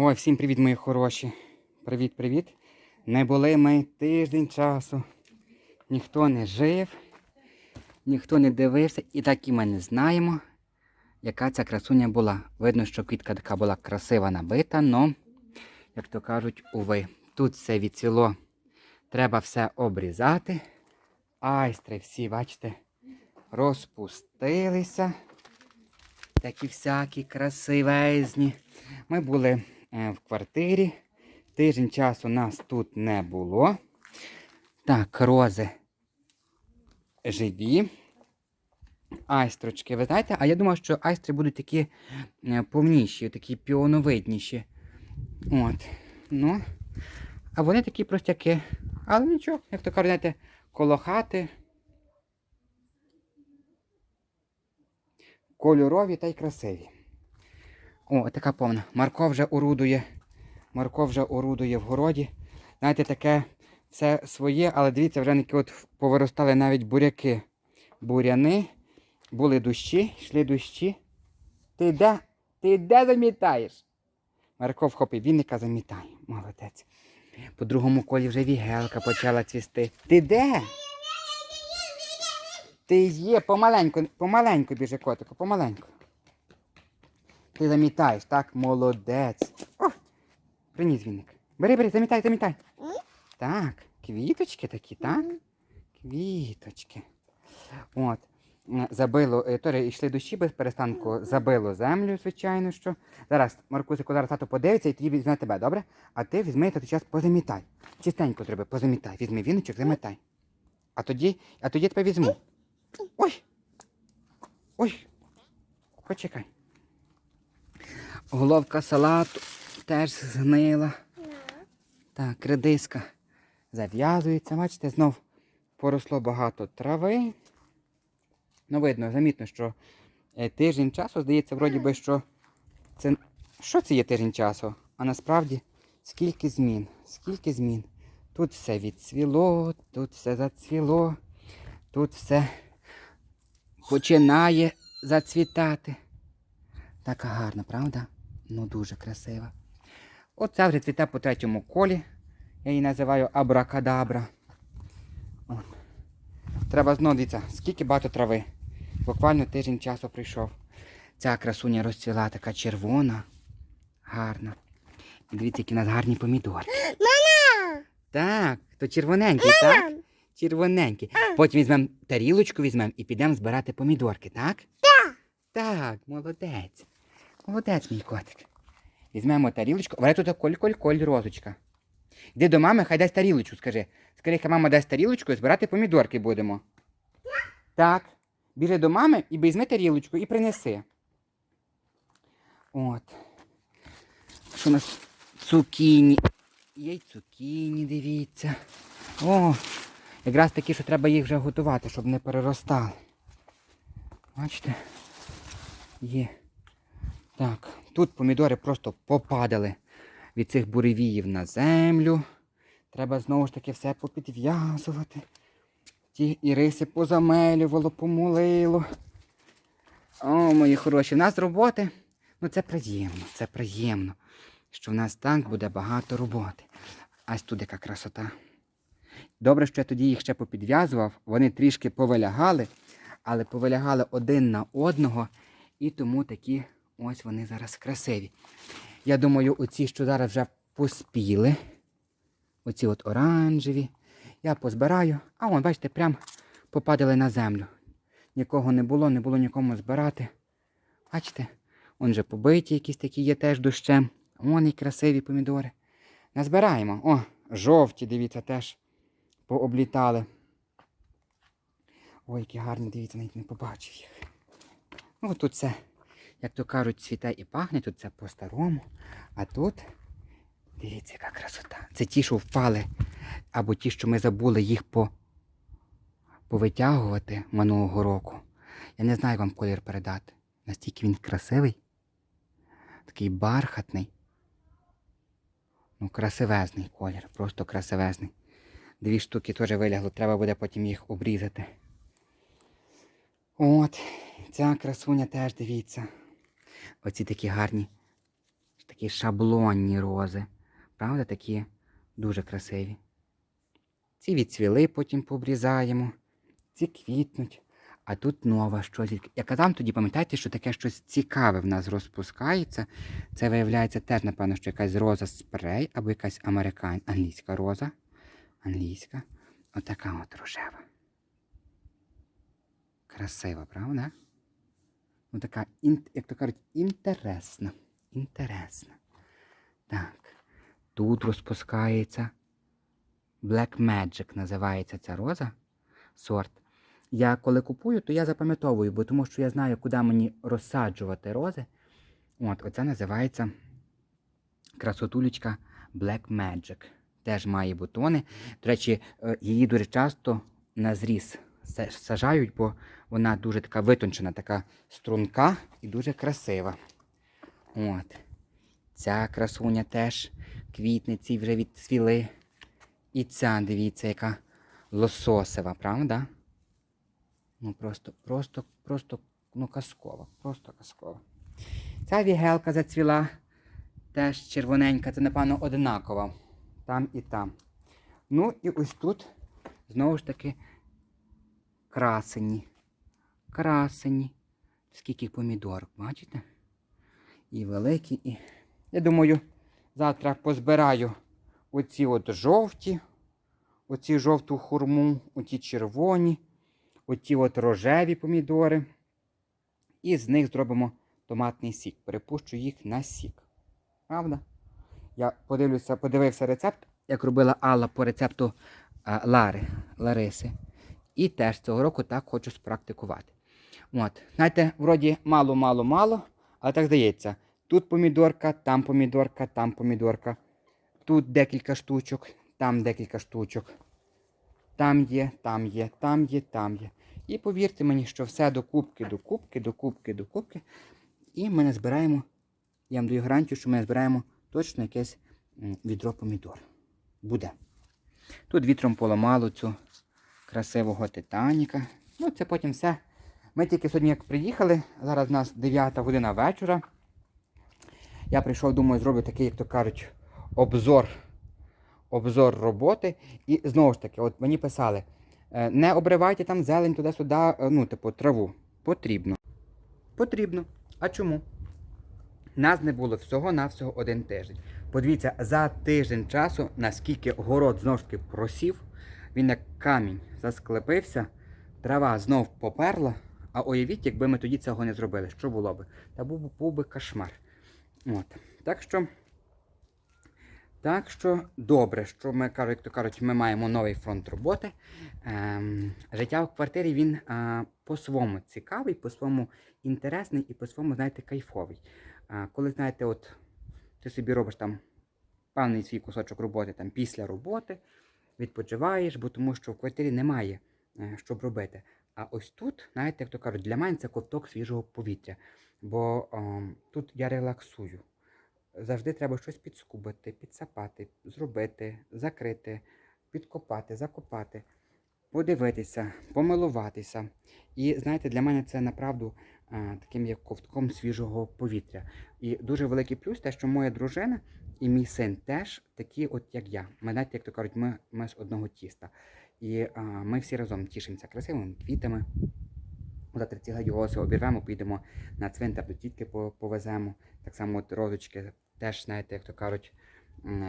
Ой, всім привіт, мої хороші. Привіт-привіт. Не були ми тиждень часу. Ніхто не жив, ніхто не дивився, і так і ми не знаємо, яка ця красуня була. Видно, що квітка така була красива набита, но, як то кажуть, уви. Тут все відцвіло. Треба все обрізати. Айстри всі, бачите, розпустилися. Такі всякі красивезні. Ми були в квартирі. Тиждень часу нас тут не було. Так, рози живі. Айстрочки, ви знаєте, а я думав, що айстри будуть такі е, повніші, такі піоновидніші. От. Ну, а вони такі простяки. Але нічого, як то кажуть, знаєте, коло хати. Кольорові та й красиві. О, така повна. Марко вже орудує. Марко вже орудує в городі. Знаєте, таке все своє, але дивіться, вже от повиростали навіть буряки. Буряни. Були дощі, йшли дощі. Ти де? Ти де замітаєш? Марко вхопив вінника, замітає. Молодець. По другому колі вже вігелка почала цвісти. Ти де? Ти є, помаленьку, помаленьку біже котику, помаленьку. Ти замітаєш, так? Молодець. О, приніс віник. Бери, бери, замітай, замітай. Так, квіточки такі, так? Квіточки. От. Забило, е, йшли дощі без перестанку, забило землю, звичайно, що. Зараз, Маркусику, зараз тато подивиться і тоді візьме тебе, добре? А ти візьми та час позамітай. Чистенько треба, позамітай. Візьми віночок, замітай. А тоді, а тоді я тебе візьму. Ой. Ой. Почекай. Головка салату теж згнила. Так, редиска зав'язується. Бачите, знов поросло багато трави. Ну, видно, замітно, що е, тиждень часу, здається, вроді би, що це. Що це є тиждень часу? А насправді скільки змін, скільки змін. Тут все відцвіло, тут все зацвіло, тут все починає зацвітати. Така гарна, правда? Ну дуже красива. Оця вже цвіте по третьому колі. Я її називаю абракадабра. От. Треба знову дивіться, скільки багато трави. Буквально тиждень часу прийшов. Ця красуня розцвіла така червона, гарна. І дивіться, які у нас гарні помідори. Мама! Так, то червоненький, так? Червоненький. Потім візьмемо тарілочку візьмемо і підемо збирати помідорки, так? Так. Так, молодець. Молодець, мій котик. Візьмемо тарілочку. Вона тут коль-коль-коль, розочка. Йди до мами, хай дасть тарілочку, скажи. Скажи, хай мама дасть тарілочку і збирати помідорки будемо. Так. Біжи до мами і візьми тарілочку і принеси. От. Що у нас цукіні. Є й цукіні, дивіться. О, якраз такі, що треба їх вже готувати, щоб не переростали. Бачите? Є. Так, тут помідори просто попадали від цих буревіїв на землю. Треба знову ж таки все попідв'язувати. Ті іриси позамелювало, помолило. О, мої хороші, в нас роботи. Ну це приємно, це приємно, що в нас так буде багато роботи. Ась тут яка красота. Добре, що я тоді їх ще попідв'язував, вони трішки повилягали, але повилягали один на одного, і тому такі ось вони зараз красиві. Я думаю, оці, що зараз вже поспіли, оці от оранжеві, я позбираю, а вон, бачите, прям попадали на землю. Нікого не було, не було нікому збирати. Бачите, он же побиті якісь такі є теж дощем. Вон і красиві помідори. Назбираємо. О, жовті, дивіться, теж пооблітали. Ой, які гарні, дивіться, навіть не побачив їх. Ну, тут це, як то кажуть, цвіте і пахне, тут це по-старому. А тут, дивіться, яка красота. Це ті, що впали, або ті, що ми забули їх по... повитягувати минулого року. Я не знаю як вам колір передати. Настільки він красивий. Такий бархатний. Ну, красивезний колір, просто красивезний. Дві штуки теж вилягло, треба буде потім їх обрізати. От, ця красуня теж дивіться. Оці такі гарні. Такі шаблонні рози. Правда, такі дуже красиві. Ці відцвіли, потім пообрізаємо, ці квітнуть. А тут нова щось. Я казав тоді, пам'ятаєте, що таке щось цікаве в нас розпускається. Це виявляється теж, напевно, що якась роза спрей або якась американ... англійська роза. Англійська. Отака от рожева. Красива, правда? Ну, така, як то кажуть, інтересна. Інтересна. Так. Тут розпускається. Black Magic називається ця роза. Сорт. Я коли купую, то я запам'ятовую, бо тому що я знаю, куди мені розсаджувати рози. От, оце називається красотулечка Black Magic. Теж має бутони. До речі, е, її дуже часто на зріз сажають, бо вона дуже така витончена, така струнка і дуже красива. От. Ця красуня теж квітне, ці вже відцвіли. І ця, дивіться, яка лососева, правда? Ну просто, просто, просто, ну казкова, просто казкова. Ця вігелка зацвіла, теж червоненька, це, напевно, одинакова. Там і там. Ну і ось тут знову ж таки красені. Красені. Скільки помідорок, бачите? І великі, і. Я думаю, завтра позбираю оці от жовті, оці жовту хурму, оті червоні, оті от рожеві помідори. І з них зробимо томатний сік. Перепущу їх на сік. Правда? Я подивлюся, подивився рецепт, як робила Алла по рецепту а, Лари, Лариси. І теж цього року так хочу спрактикувати. От. Знаєте, вроді мало-мало-мало, але так здається. Тут помідорка, там помідорка, там помідорка. Тут декілька штучок, там декілька штучок. Там є, там є, там є, там є. І повірте мені, що все до кубки, до кубки, до кубки, до кубки. І ми не збираємо, я вам даю гарантію, що ми збираємо точно якесь відро помідор. Буде. Тут вітром поламало цю красивого титаніка. Ну, це потім все. Ми тільки сьогодні як приїхали, зараз у нас 9 година вечора. Я прийшов, думаю, зроблю такий, як то кажуть, обзор, обзор роботи. І знову ж таки, от мені писали, е, не обривайте там зелень туди-сюди, е, ну, типу, траву. Потрібно. Потрібно. А чому? Нас не було всього-навсього один тиждень. Подивіться, за тиждень часу, наскільки город знову ж таки просів, він як камінь засклепився, трава знов поперла. А уявіть, якби ми тоді цього не зробили, що було би? Та був, був би кошмар. От. Так що, так що добре, що ми кажуть, як то кажуть, ми маємо новий фронт роботи. Ем, життя в квартирі він е, по-своєму цікавий, по-своєму інтересний і по-своєму, знаєте, кайфовий. Е, коли, знаєте, от ти собі робиш там певний свій кусочок роботи там, після роботи, відпочиваєш, бо тому що в квартирі немає е, щоб робити. А ось тут, знаєте, як то кажуть, для мене це ковток свіжого повітря. Бо ем, тут я релаксую. Завжди треба щось підскубити, підсапати, зробити, закрити, підкопати, закопати, подивитися, помилуватися. І знаєте, для мене це направду е, таким як ковтком свіжого повітря. І дуже великий плюс те, що моя дружина і мій син теж такі, от як я. Ми знаєте, як то кажуть, ми, ми з одного тіста. І е, ми всі разом тішимося красивими квітами. Завтра ці гладіолуси обірвемо, підемо на цвинтар до тітки повеземо. Так само от розочки теж, знаєте, як то кажуть,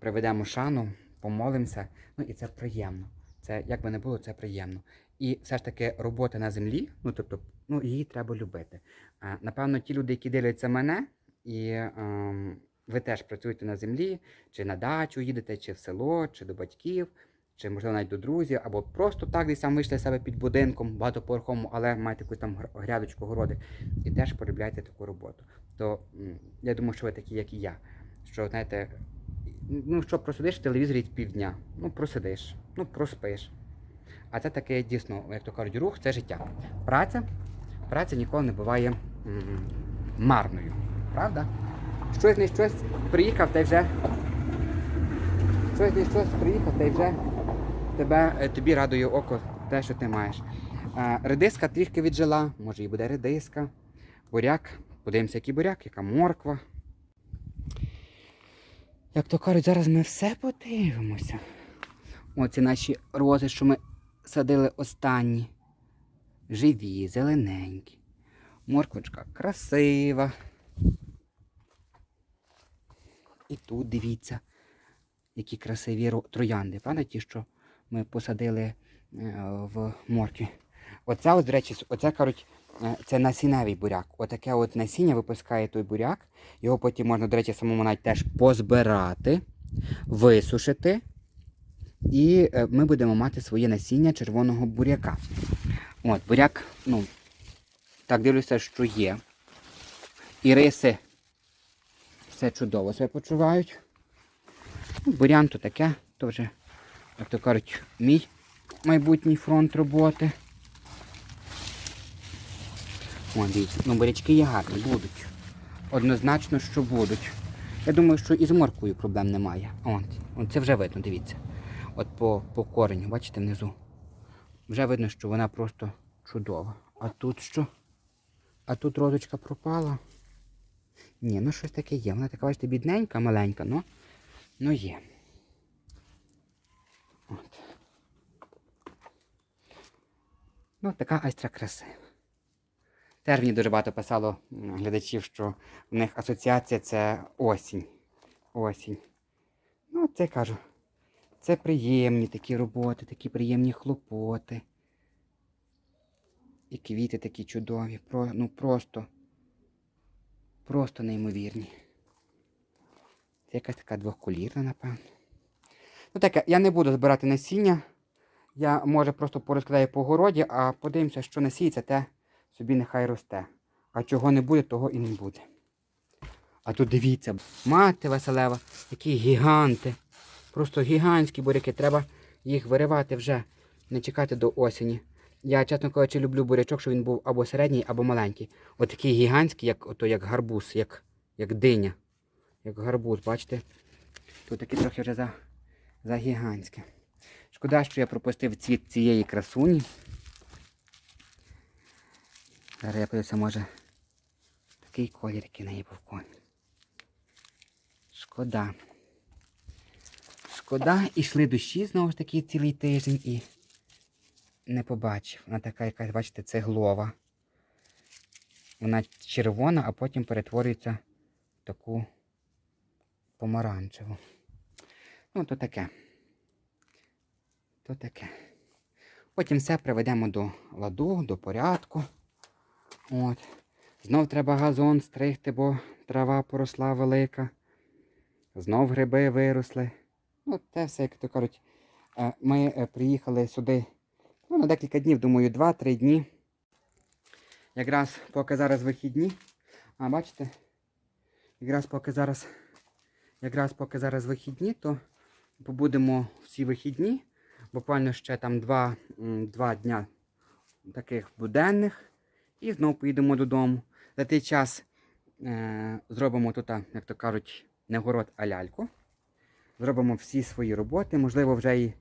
приведемо шану, помолимося. Ну і це приємно. Це, як би не було, це приємно. І все ж таки робота на землі, ну тобто, ну її треба любити. А, напевно, ті люди, які дивляться мене, і ем, ви теж працюєте на землі, чи на дачу їдете, чи в село, чи до батьків, чи можливо навіть до друзів, або просто так десь там вийшли себе під будинком, багатоповерховому, але маєте якусь там грядочку, городи, і теж полюбляєте таку роботу. То я думаю, що ви такі, як і я. Що, знаєте, ну що, просидиш в телевізорі півдня, ну просидиш, ну проспиш. А це таке дійсно, як то кажуть, рух це життя. Праця, праця ніколи не буває м, марною. Правда? Щось не щось приїхав, та й вже. Щось не щось приїхав, та й вже тебе, е, тобі радує око те, що ти маєш. Редиска трішки віджила, може і буде редиска. Буряк. Подивимося, який буряк, яка морква. Як то кажуть, зараз ми все подивимося. Оці наші рози, що ми садили останні. Живі, зелененькі. Морквочка красива. І тут дивіться, які красиві троянди. Правда, ті, що ми посадили е, в моркві. Оце, от, до речі, оце кажуть, е, це насінневий буряк. Отаке от насіння випускає той буряк. Його потім можна, до речі, самому навіть теж позбирати, висушити. І е, ми будемо мати своє насіння червоного буряка. От, буряк, ну, так дивлюся, що є. Іриси все чудово себе почувають. Ну, бурян то таке, то вже, як то кажуть, мій майбутній фронт роботи. О, дивіться, ну бурячки є гарні, будуть. Однозначно, що будуть. Я думаю, що і з морквою проблем немає. От це вже видно, дивіться. От по, по кореню, бачите, внизу. Вже видно, що вона просто чудова. А тут що? А тут розочка пропала. Ні, ну щось таке є. Вона така, бачите, бідненька, маленька, ну, ну є. От. Ну, така айстра красива. Теж мені дуже багато писало глядачів, що в них асоціація це осінь. Осінь. Ну, це кажу. Це приємні такі роботи, такі приємні хлопоти. І квіти такі чудові. Про, ну просто. Просто неймовірні. Це якась така двохколірна, напевно. Ну таке, я не буду збирати насіння. Я може просто порозкидаю по городі, а подивимося, що насіється, те собі нехай росте. А чого не буде, того і не буде. А тут дивіться, мати Василева, які гіганти. Просто гігантські буряки. Треба їх виривати вже, не чекати до осені. Я, чесно кажучи, люблю бурячок, щоб він був або середній, або маленький. От гігантський, як, ото, як гарбуз, як, як диня. Як гарбуз, бачите? Тут такі трохи вже за, за гігантське. Шкода, що я пропустив цвіт цієї красуні. Зараз я подивлюся, може, такий колір, який неї був конь. Шкода. Шкода, ішли дощі знову ж таки цілий тиждень і не побачив. Вона така якась, бачите, цеглова. Вона червона, а потім перетворюється в таку помаранчеву. Ну, то таке. То таке. Потім все приведемо до ладу, до порядку. От. Знов треба газон стригти, бо трава поросла велика. Знов гриби виросли. Ну, те все, як то кажуть, е, ми е, приїхали сюди ну, на декілька днів, думаю, 2-3 дні. Якраз поки зараз вихідні. А бачите? Якраз поки зараз, якраз поки зараз вихідні, то побудемо всі вихідні. Буквально ще там 2, 2 дня таких буденних. І знову поїдемо додому. За той час е, зробимо тут, як то кажуть, не город, а ляльку. Зробимо всі свої роботи. Можливо, вже і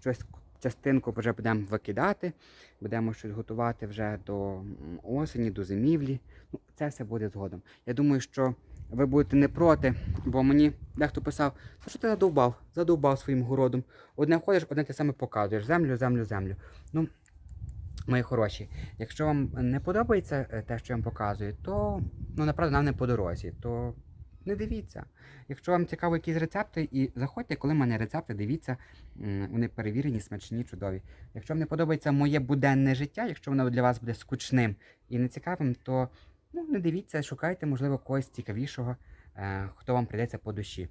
щось частинку вже будемо викидати. Будемо щось готувати вже до осені, до зимівлі. Ну, це все буде згодом. Я думаю, що ви будете не проти, бо мені дехто писав, «Та що ти задовбав? Задовбав своїм городом. Одне ходиш, одне те саме показуєш. Землю, землю, землю. Ну, мої хороші, якщо вам не подобається е, те, що я вам показую, то ну, направду нам не по дорозі, то не дивіться. Якщо вам цікаво якісь рецепти, і заходьте, коли в мене рецепти, дивіться, вони перевірені, смачні, чудові. Якщо вам не подобається моє буденне життя, якщо воно для вас буде скучним і нецікавим, то ну, не дивіться, шукайте, можливо, когось цікавішого, е, хто вам прийдеться по душі.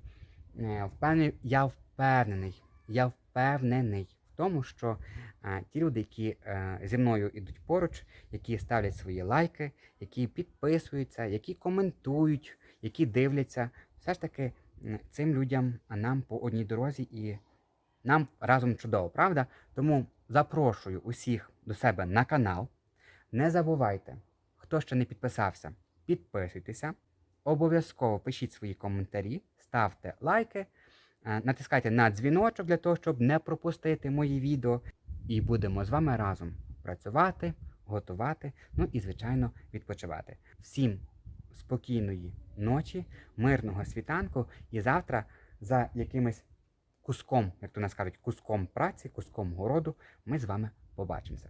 Е, впевнений, я впевнений, я впевнений в тому, що е, ті люди, які зі мною йдуть поруч, які ставлять свої лайки, які підписуються, які коментують, які дивляться, все ж таки цим людям, а нам по одній дорозі і нам разом чудово, правда? Тому запрошую усіх до себе на канал. Не забувайте, хто ще не підписався, підписуйтеся. Обов'язково пишіть свої коментарі, ставте лайки, е, натискайте на дзвіночок для того, щоб не пропустити мої відео. І будемо з вами разом працювати, готувати, ну і, звичайно, відпочивати. Всім спокійної ночі, мирного світанку. І завтра за якимось куском, як то нас кажуть, куском праці, куском городу, ми з вами побачимося.